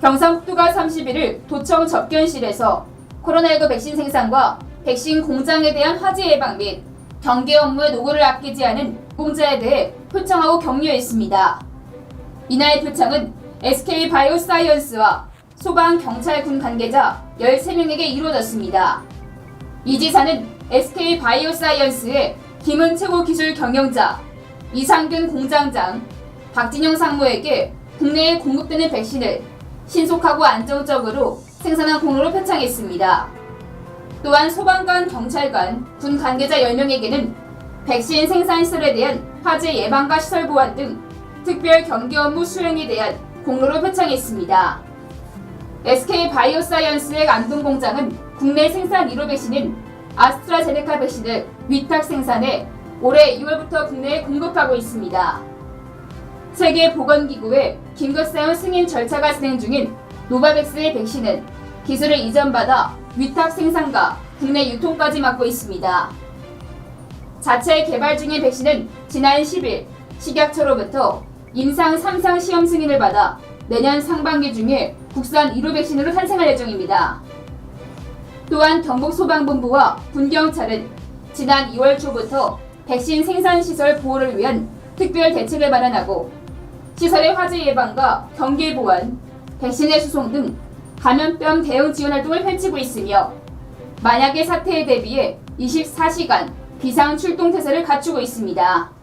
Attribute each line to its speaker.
Speaker 1: 경상북도가 31일 도청 접견실에서 코로나19 백신 생산과 백신 공장에 대한 화재 예방 및 경계 업무의 노고를 아끼지 않은 공자에 대해 표창하고 격려했습니다. 이날 표창은 SK 바이오사이언스와 소방 경찰군 관계자 13명에게 이루어졌습니다. 이 지사는 SK 바이오사이언스의 김은 최고 기술 경영자, 이상균 공장장, 박진영 상무에게 국내에 공급되는 백신을 신속하고 안정적으로 생산한 공로로 표창했습니다. 또한 소방관, 경찰관, 군 관계자 10명에게는 백신 생산 시설에 대한 화재 예방과 시설 보안 등 특별 경계 업무 수행에 대한 공로로 표창했습니다. SK 바이오사이언스의 안동 공장은 국내 생산 1호 백신인 아스트라제네카 백신을 위탁 생산해 올해 2월부터 국내에 공급하고 있습니다. 세계 보건기구의 긴급사용 승인 절차가 진행 중인 노바백스의 백신은 기술을 이전받아 위탁 생산과 국내 유통까지 맡고 있습니다. 자체 개발 중인 백신은 지난 10일 식약처로부터 임상 3상 시험 승인을 받아 내년 상반기 중에 국산 1호 백신으로 탄생할 예정입니다. 또한 경북소방본부와 군경찰은 지난 2월 초부터 백신 생산 시설 보호를 위한 특별 대책을 마련하고 시설의 화재 예방과 경계 보안, 백신의 수송 등 감염병 대응 지원 활동을 펼치고 있으며 만약의 사태에 대비해 24시간 비상 출동 태세를 갖추고 있습니다.